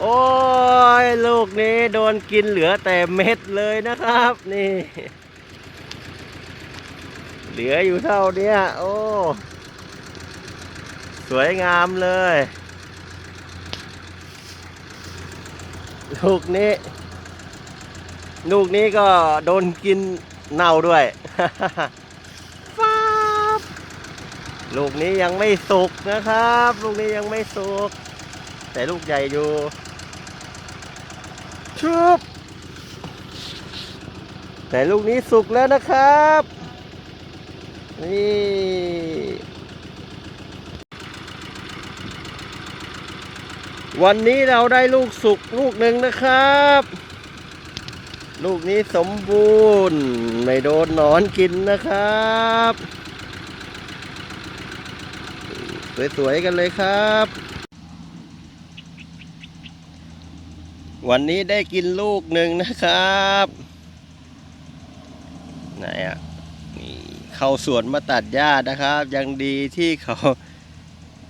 โอ้ย ลูกนี้โดนกินเหลือแต่เม็ดเลยนะครับ นี่ เหลืออยู่เท่านี้โอ้ สวยงามเลย ลูกนี้ ลูกนี้ก็โดนกินเน่าด้วยฟ้าบลูกนี้ยังไม่สุกนะครับ ลูกนี้ยังไม่สุกแต่ลูกใหญ่อยู่ ชุบแต่ลูกนี้สุกแล้วนะครับ นี่วันนี้เราได้ลูกสุกลูกหนึ่งนะครับ ลูกนี้สมบูรณ์ ไม่โดนหนอนกินนะครับ สวยๆกันเลยครับ วันนี้ได้กินลูกหนึ่งนะครับ ไหนอะนี่เข้าสวนมาตัดหญ้านะครับ ยังดีที่เขา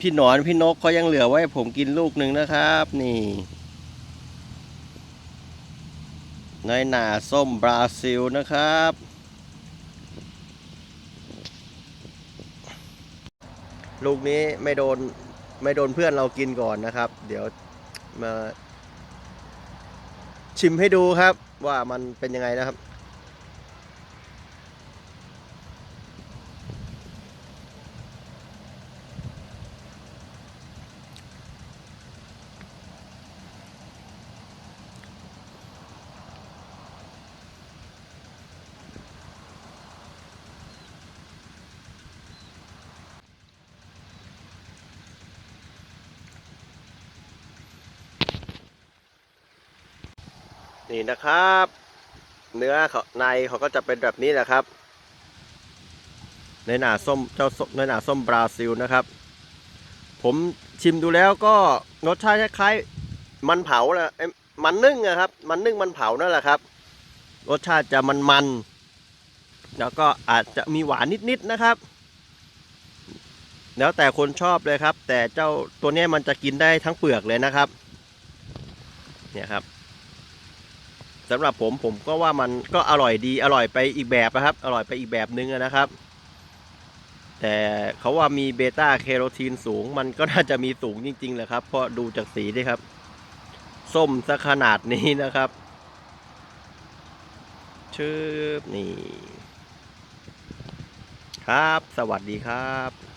พี่หนอนพี่นกเขายังเหลือไว้ผมกินลูกหนึ่งนะครับ นี่น้อยหนาส้มบราซิลนะครับ ลูกนี้ไม่โดนไม่โดนเพื่อนเรากินก่อนนะครับ เดี๋ยวมา ชิมให้ดูครับว่ามันเป็นยังไงนะครับ นี่นะครับ เนื้อเขาในเขาก็จะเป็นแบบนี้แหละครับ ในหนาส้มเจ้าส้มในหนาส้มบราซิลนะครับ ผมชิมดูแล้วก็รสชาติคล้ายๆมันเผาแหละเอ้มันนึ่งอะครับ มันนึ่งมันเผานั่นแหละครับ รสชาติจะมันๆแล้วก็อาจจะมีหวานนิดๆนะครับแล้วแต่คนชอบเลยครับ แต่เจ้าตัวนี้มันจะกินได้ทั้งเปลือกเลยนะครับ เนี่ยครับ สำหรับผมผมก็ว่ามันก็อร่อยดีอร่อยไปอีกแบบนะครับ อร่อยไปอีกแบบนึงนะครับ แต่เขาว่ามีเบต้าแคโรทีนสูง มันก็น่าจะมีสูงจริงๆแหละครับ เพราะดูจากสีนี่ครับ ส้มซะขนาดนี้นะครับชืบนี่ ครับ สวัสดีครับ